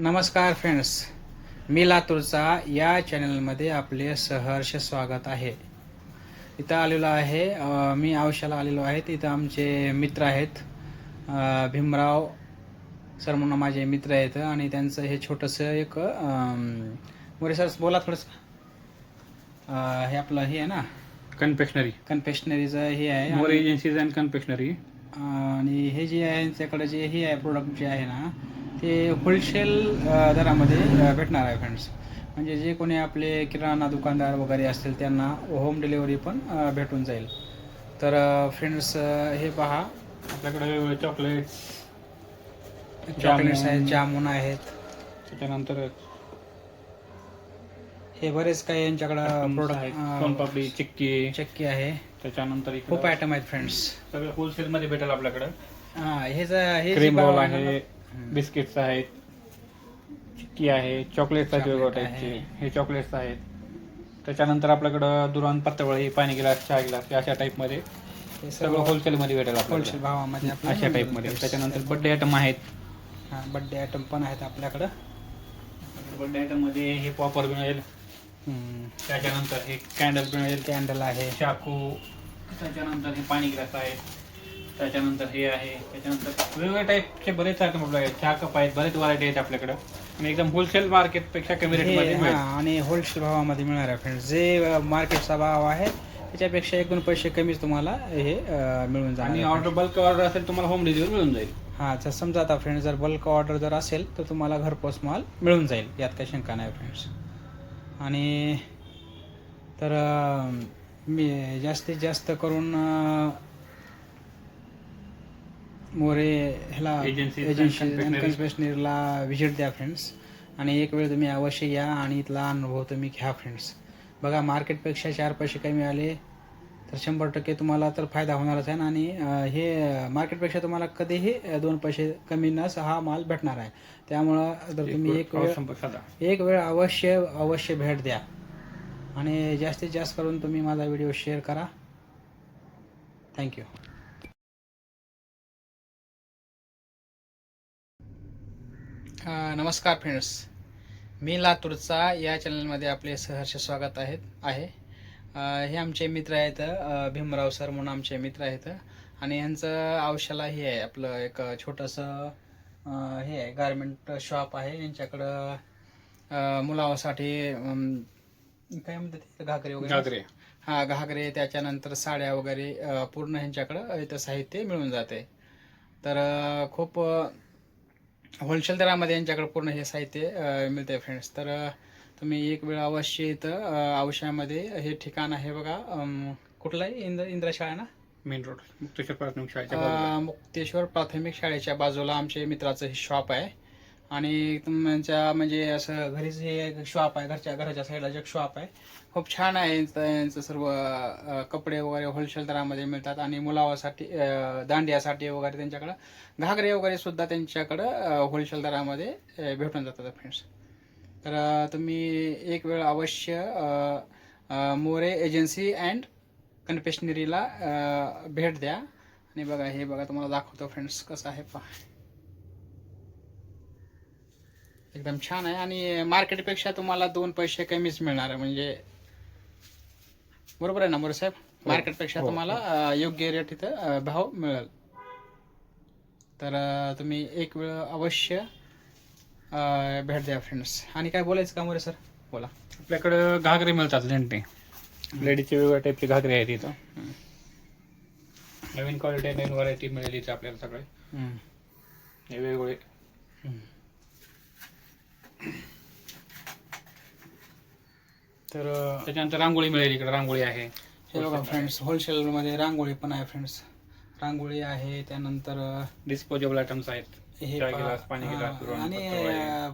नमस्कार फ्रेंड्स. मी लातूरचा या चॅनलमध्ये आपले सहर्ष स्वागत आहे. इथं आलेलो आहे मी औषधाला आलेलो आहे. इथं आमचे मित्र आहेत. भीमराव सर म्हणून माझे मित्र आहेत आणि त्यांचं हे छोटंसं एक मोरे सर बोला थोडंसं. हे आपलं हे आहे ना? कन्फेक्शनरी कन्फेशनरीचं हे आहे मोर एजन्सीज अँड कन्फेक्शनरी आणि हे जे आहे यांच्याकडे जे हे आहे प्रोडक्ट जे आहे ना ते होलसेल दरामध्ये भेटणार आहे फ्रेंड्स म्हणजे जे कोणी आपले किराणा दुकानदार वगैरे असतील त्यांना होम डिलिव्हरी पण भेटून जाईल. तर फ्रेंड्स हे पहा. आपल्याकडे वेगवेगळे चॉकलेट चॉकलेट्स. आहेत जामून आहेत. त्याच्यानंतर हे बरेच काही यांच्याकडं प्रोडक्ट सोनपापडी चिक्की. चक्की आहे. त्याच्यानंतर खूप आयटम आहेत फ्रेंड्स सगळं होलसेल मध्ये भेटेल आपल्याकडे. हां हे ज- हे बिस्किट्स आहेत चिक्की आहे चॉकलेट्स आहेत वेगवेगळ्या टाईपचे आहे. हे चॉकलेट्स आहेत. त्याच्यानंतर आपल्याकडं दुरान पत्तावळी पाणी गिलास चहा गिलास अशा टाईपमध्ये हे सगळं सर्व होलसेल मध्ये भेटेल होलसेल भावामध्ये अशा टाईपमध्ये. त्याच्यानंतर बर्थडे आयटम आहेत. हां बड्डे आयटम पण आहेत आपल्याकडं. बर्थडे आयटममध्ये हे पॉपर मिळेल. त्याच्यानंतर हे कॅन्डल मिळेल. कॅन्डल आहे. चाकू. त्याच्यानंतर हे पाणी ग्लास आहे त्याच्यानंतर हे आहे त्याच्यानंतर वेगवेगळ्या टाईपचे बरेच आयटम आपल्याकडे चहा कप आहेत बरेच व्हरायटी आहेत आपल्याकडे. आणि एकदम होलसेल मार्केटपेक्षा कमी रेटमध्ये हे, मिळेल. हा, आणि होलसेल भावामध्ये मिळणार आहे फ्रेंड्स जे मार्केटचा भाव आहे त्याच्यापेक्षा एक दोन पैसे कमीच तुम्हाला हे मिळून आणि जाणार ऑर्डर बल्क ऑर्डर असेल तुम्हाला होम डिलिव्हरी मिळून जाईल. हा जर समजा आता फ्रेंड्स जर बल्क ऑर्डर जर असेल तर तुम्हाला घरपोच माल मिळून जाईल. यात काही शंका नाही फ्रेंड्स आणि तर मी जास्तीत जास्त करून मोरे ह्याला एजन्सी. कन्फेशनरीला व्हिजिट द्या फ्रेंड्स आणि एक वेळ तुम्ही अवश्य या आणि इथला अनुभव तुम्ही घ्या फ्रेंड्स बघा मार्केटपेक्षा चार पैसे कमी आले तर शंभर टक्के तुम्हाला तर फायदा होणारच आहे आणि हे मार्केटपेक्षा तुम्हाला कधीही दोन पैसे कमी नस हा माल भेटणार आहे. त्यामुळं जर तुम्ही एक वेळ एक वेळ अवश्य अवश्य भेट द्या. आणि जास्तीत जास्त करून तुम्ही माझा व्हिडिओ शेअर करा. थँक्यू नमस्कार फ्रेंड्स मी लातूरचा या चॅनलमध्ये आपले सहर्ष स्वागत आहेत आहे. हे आमचे मित्र आहेत भीमराव सर म्हणून आमचे मित्र आहेत. आणि यांचं औषधाला हे आहे आपलं एक छोटंसं हे आहे गारमेंट शॉप आहे. यांच्याकडं मुलावासाठी अम, काय म्हणतात? घागरे वगैरे? घागरे. हा घागरे त्याच्यानंतर साड्या वगैरे पूर्ण ह्यांच्याकडं इथं साहित्य मिळून जाते. तर खूप होलसेल दरामध्ये यांच्याकडे पूर्ण हे साहित्य मिळते फ्रेंड्स तर तुम्ही एक वेळ अवश्य इथं औषधामध्ये हे ठिकाण आहे बघा कुठलं आहे? इंद्र इंद्रशाळा ना? मेन रोड मुक्तेश्वर प्राथमिक शाळेच्या मुक्तेश्वर प्राथमिक शाळेच्या बाजूला आमचे मित्राचं हे शॉप आहे. आणि तुमच्या म्हणजे असं घरीच हे एक शॉप आहे घरच्या घराच्या साईडला जे शॉप आहे. खूप छान आहे यांचं सर्व कपडे वगैरे होलसेल दरामध्ये मिळतात आणि मुलावासाठी दांडियासाठी वगैरे त्यांच्याकडं घागरे वगैरे सुद्धा त्यांच्याकडं होलसेल दरामध्ये भेटून जातात फ्रेंड्स तर तुम्ही एक वेळ अवश्य मोरे एजन्सी अँड कन्फेशनरीला भेट द्या. आणि बघा हे बघा तुम्हाला दाखवतो फ्रेंड्स कसं आहे पहा. एकदम छान आहे. आणि मार्केटपेक्षा तुम्हाला दोन पैसे कमीच मिळणार आहे. म्हणजे बरोबर आहे ना मोरे साहेब? मार्केटपेक्षा हो, तुम्हाला अ, योग्य रेट इथं अ, भाव मिळेल. तर अ, तुम्ही एक वेळ अवश्य अ, भेट द्या फ्रेंड्स आणि काय बोलायचं का मोरे सर बोला. आपल्याकडे घागरे मिळतात लेंटे लेडीजचे वेगवेगळ्या टाईपचे घागरे आहेत इथं. नवीन क्वालिटी नवीन व्हरायटी मिळेल इथे आपल्याला सगळे. हम्म. हे वेगवेगळे. हम्म. तर त्याच्यानंतर रांगोळी मिळेल इकडे रांगोळी आहे. हे बघा फ्रेंड्स होलसेलमध्ये रांगोळी पण आहे फ्रेंड्स रांगोळी आहे त्यानंतर डिस्पोजेबल आयटम्स आहेत. हे आणि.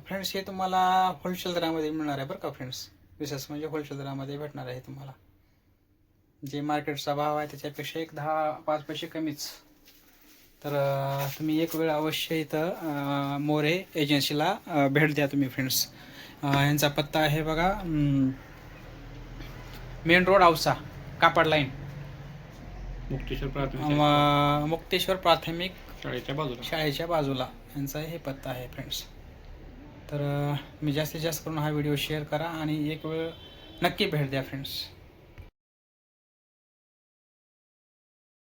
फ्रेंड्स हे तुम्हाला होलसेल दरामध्ये मिळणार आहे बरं का फ्रेंड्स विशेष म्हणजे होलसेल दरामध्ये भेटणार आहे तुम्हाला. जे मार्केटचा भाव आहे त्याच्यापेक्षा एक दहा पाच पैसे कमीच. तर तुम्ही एक वेळ अवश्य इथं मोरे एजन्सीला भेट द्या तुम्ही फ्रेंड्स यांचा पत्ता आहे बघा मेन रोड औसा कापड लाईन मुक्तेश्वर प्राथमिक मुक्तेश्वर प्राथमिक शाळेच्या बाजूला. शाळेच्या बाजूला यांचा हे पत्ता आहे फ्रेंड्स तर मी जास्तीत जास्त करून हा व्हिडिओ शेअर करा आणि एक वेळ नक्की भेट द्या फ्रेंड्स